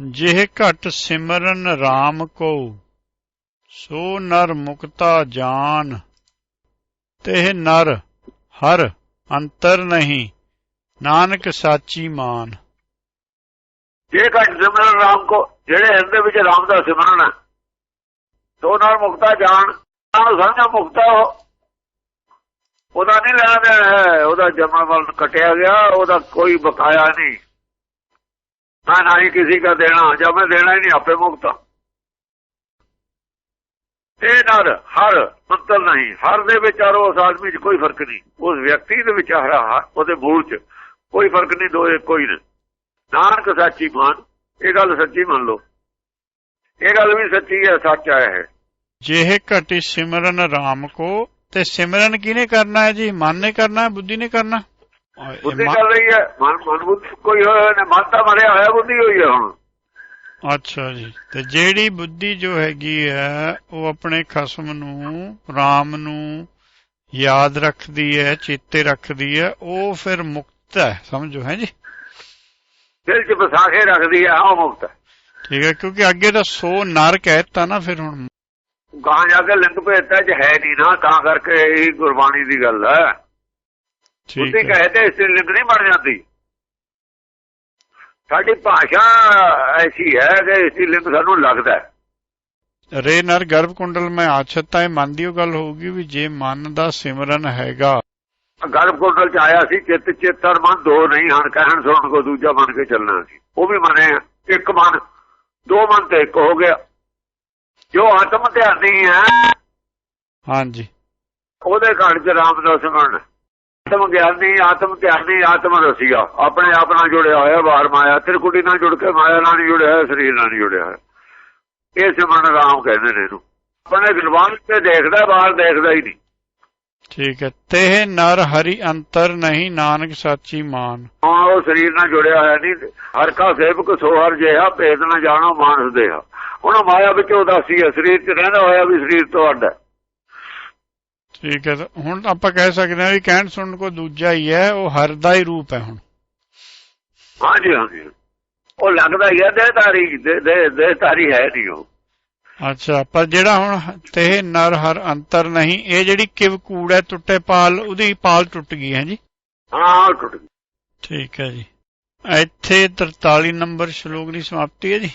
ਜਿਹ ਘਟ ਸਿਮਰਨ RAM ਕੋ ਸੋ ਨਰ ਮੁਕਤਾ ਜਾਨ। ਤੇ ਨਰ, ਹਰ ਅੰਤਰ ਨਹੀਂ, ਨਾਨਕ ਸਾਚੀ ਮਾਨ। ਜੇ ਘਟ ਸਿਮਰਨ ਰਾਮ ਕੋ ਜਿਹੜੇ ਹਿਰਦੇ ਵਿੱਚ ਰਾਮ ਦਾ ਸਿਮਰਨ ਹੈ ਤੋ ਨਾਲ ਮੁਕਤਾ ਜਾਨ, ਨਾਲ ਸਮਝਾ ਮੁਕਤਾ ਉਹ। ਉਹਦਾ ਨਹੀਂ ਲੈਣਾ ਹੈ, ਉਹਦਾ ਜਮਾ ਵੱਲ ਕਟਿਆ ਗਿਆ, ਉਹਦਾ ਕੋਈ ਬਕਾਇਆ ਨਹੀਂ। ਮੈਂ ਨਾ ਹੀ ਕਿਸੇ ਦਾ ਦੇਣਾ, ਜਾਂ ਮੈਂ ਦੇਣਾ ਹੀ ਨਹੀਂ ਆਪੇ ਮੁਕਤਾ ਇਹ ਨਾਲ ਹਰ ਅੰਤਰ ਨਹੀਂ, ਹਰ ਦੇ ਵਿੱਚ ਉਸ ਆਦਮੀ 'ਚ ਕੋਈ ਫ਼ਰਕ ਨਹੀਂ। ਉਸ ਵਿਅਕਤੀ ਦੇ ਵਿੱਚ ਉਹਦੇ ਮੂਲ 'ਚ ਕੋਈ ਫ਼ਰਕ ਨਹੀਂ ਦੋਏ ਕੋਈ ਨਹੀਂ। ਨਾਨਕ ਸੱਚੀ ਮਾਨ, ਇਹ ਗੱਲ ਸੱਚੀ ਮੰਨ ਲਓ। ਇਹ ਗੱਲ ਵੀ ਸੱਚੀ ਹੈ, ਸੱਚ ਆਇਆ ਹੈ ਜਿਹ ਘਟ ਸਿਮਰਨ ਰਾਮ ਕੋ, ਤੇ ਸਿਮਰਨ ਕਿਹਨੇ ਕਰਨਾ ਹੈ ਜੀ? ਮਨ ਨੇ ਕਰਨਾ ਹੈ, ਬੁੱਧੀ ਨੇ ਕਰਨਾ? ਬੁੱਧੀ ਕਰ ਰਹੀ ਹੈ। ਮਨ ਮਨ ਬੁੱਧੀ ਕੋਈ ਹੋਇਆ ਨੇ ਮਨ ਤਾਂ ਮਰਿਆ ਹੋਇਆ ਬੁੱਧੀ ਹੋਈ ਹੈ ਹੁਣ। ਅੱਛਾ ਜੀ। ਤੇ ਜਿਹੜੀ ਬੁੱਧੀ ਜੋ ਹੈਗੀ ਹੈ ਉਹ ਆਪਣੇ ਖਸਮ ਨੂੰ RAM ਨੂੰ ਯਾਦ ਰੱਖਦੀ ਹੈ ਚੇਤੇ ਰੱਖਦੀ ਹੈ ਉਹ ਫਿਰ ਮੁਕਤ ਹੈ। ਸਮਝੋ ਹੈ ਜੀ? ਦਿਲ 'ਚ ਵਸਾ ਕੇ ਰੱਖਦੀ ਹੈ ਉਹ ਮੁਕਤ ਹੈ। ਠੀਕ ਹੈ ਕਿਉਂਕਿ ਅੱਗੇ ਤਾਂ ਸੋ ਨਰ ਕਹਿਤਾ ਨਾ ਫਿਰ ਹੁਣ ਗਾਂ ਜਾ ਕੇ ਲਿੰਗ ਭੇਜਤਾ ਚ ਹੈ ਨਹੀਂ ਨਾ ਤਾਂ ਕਰਕੇ ਇਹ ਗੁਰਬਾਣੀ ਦੀ ਗੱਲ ਹੈ। ਬੁੱਧੀ ਕਹੇ ਤੇ ਇਸ ਲਿੰਗ ਨਹੀਂ ਬਣ ਜਾਂਦੀ। ਸਾਡੀ ਭਾਸ਼ਾ ਐਸੀ ਹੈ ਕਿ ਇਸ ਲਿੰਗ ਸਾਨੂੰ ਲੱਗਦਾ ਹੈ। ਰੇ ਨਰ ਗਰਭ ਕੁੰਡਲ ਮੈਂ ਆਛਤਾ ਇਹ ਮਨ ਦੀ ਉਹ ਗੱਲ ਹੋਊਗੀ ਵੀ ਜੇ ਮਨ ਦਾ ਸਿਮਰਨ ਹੈਗਾ। ਗਰਭ ਕੁੰਡਲ ਚ ਆਇਆ ਸੀ ਚਿੱਤ ਚੇਤਰ ਮਨ ਦੋ ਨਹੀਂ ਹਨ ਕਹਿਣ ਸੁਣਨ ਕੋ ਦੂਜਾ ਮੰਨ ਕੇ ਚੱਲਣਾ ਸੀ। ਉਹ ਵੀ ਮੰਨੇ। ਇੱਕ ਮਨ ਦੋ ਮਨ ਤੇ ਇੱਕ ਹੋ ਗਿਆ। ਜੋ ਆਤਮ ਧਿਆਨੀ ਹੈ ਹਾਂਜੀ। ਉਹਦੇ ਘਰ ਚ ਰਾਮ ਦਾ ਸਿਮਰਨ ਆਤਮ ਗਿਆਨੀ ਆਤਮ ਧਿਆਨੀ ਆਤਮ ਰਸੀਆ ਆਪਣੇ ਆਪ ਨਾਲ ਜੁੜਿਆ ਹੋਇਆ ਬਾਹਰ ਮਾਇਆ ਤ੍ਰਿਕੁਟੀ ਨਾਲ ਜੁੜ ਕੇ ਮਾਇਆ ਨਾਲ ਜੁੜਿਆ ਹੋਇਆ ਸਰੀਰ ਨਾਲ ਜੁੜਿਆ ਹੋਇਆ। ਇਹ ਸਿਮਰਨ ਰਾਮ ਕਹਿੰਦੇ ਨੇ ਇਹਨੂੰ। ਆਪਣੇ ਗੁਰਬਾਨ ਤੇ ਦੇਖਦਾ ਬਾਹਰ ਦੇਖਦਾ ਹੀ ਨਹੀਂ ਠੀਕ ਹੈ। ਤੇ ਨਰ ਹਰੀ ਅੰਤਰ ਨਹੀਂ ਨਾਨਕ ਸਾਚੀ ਮਾਨ। ਹੁਣ ਉਹ ਸਰੀਰ ਨਾਲ ਜੁੜਿਆ ਹੋਇਆ ਨਹੀਂ ਹਰ ਕਾ ਸੇਵਕ ਸੋ ਹਰ ਜਿਹਾ ਭੇਦ ਨਾ ਜਾਣੋ ਮਾਨਸ ਦੇਹਾ। ਹੁਣ ਉਹ ਮਾਇਆ ਵਿੱਚ ਉਦਾਸੀ ਹੈ ਸਰੀਰ 'ਚ ਰਹਿੰਦਾ ਹੋਇਆ ਵੀ ਸਰੀਰ ਤੋਂ ਅੱਡ ਹੈ। ਠੀਕ ਹੈ ਹੁਣ ਆਪਾਂ ਕਹਿ ਸਕਦੇ ਹਾਂ ਵੀ ਕਹਿਣ ਸੁਣਨ ਕੋ ਦੂਜਾ ਹੀ ਹੈ ਉਹ ਹਰ ਦਾ ਹੀ ਰੂਪ ਹੈ ਹੁਣ। ਹਾਂਜੀ ਹਾਂਜੀ। ਉਹ ਲੱਗਦਾ ਹੀ ਹੈ ਦੇਹਧਾਰੀ ਦੇ- ਦੇ ਦੇਹਧਾਰੀ ਹੈ ਨਹੀਂ ਉਹ। ਅੱਛਾ ਪਰ ਜਿਹੜਾ ਹੁਣ ਤੇ ਨਰ ਹਰ ਅੰਤਰ ਨਹੀਂ ਇਹ ਜਿਹੜੀ ਕਿਵ ਕੂੜ ਹੈ ਟੁੱਟੇ ਪਾਲ ਉਹਦੀ ਪਾਲ ਟੁੱਟ ਗਈ ਹੈ ਜੀ? ਹਾਂ ਟੁੱਟ ਗਈ। ਠੀਕ ਹੈ ਜੀ। ਇੱਥੇ 43 ਨੰਬਰ ਸ਼ਲੋਕ ਦੀ ਸਮਾਪਤੀ ਹੈ ਜੀ।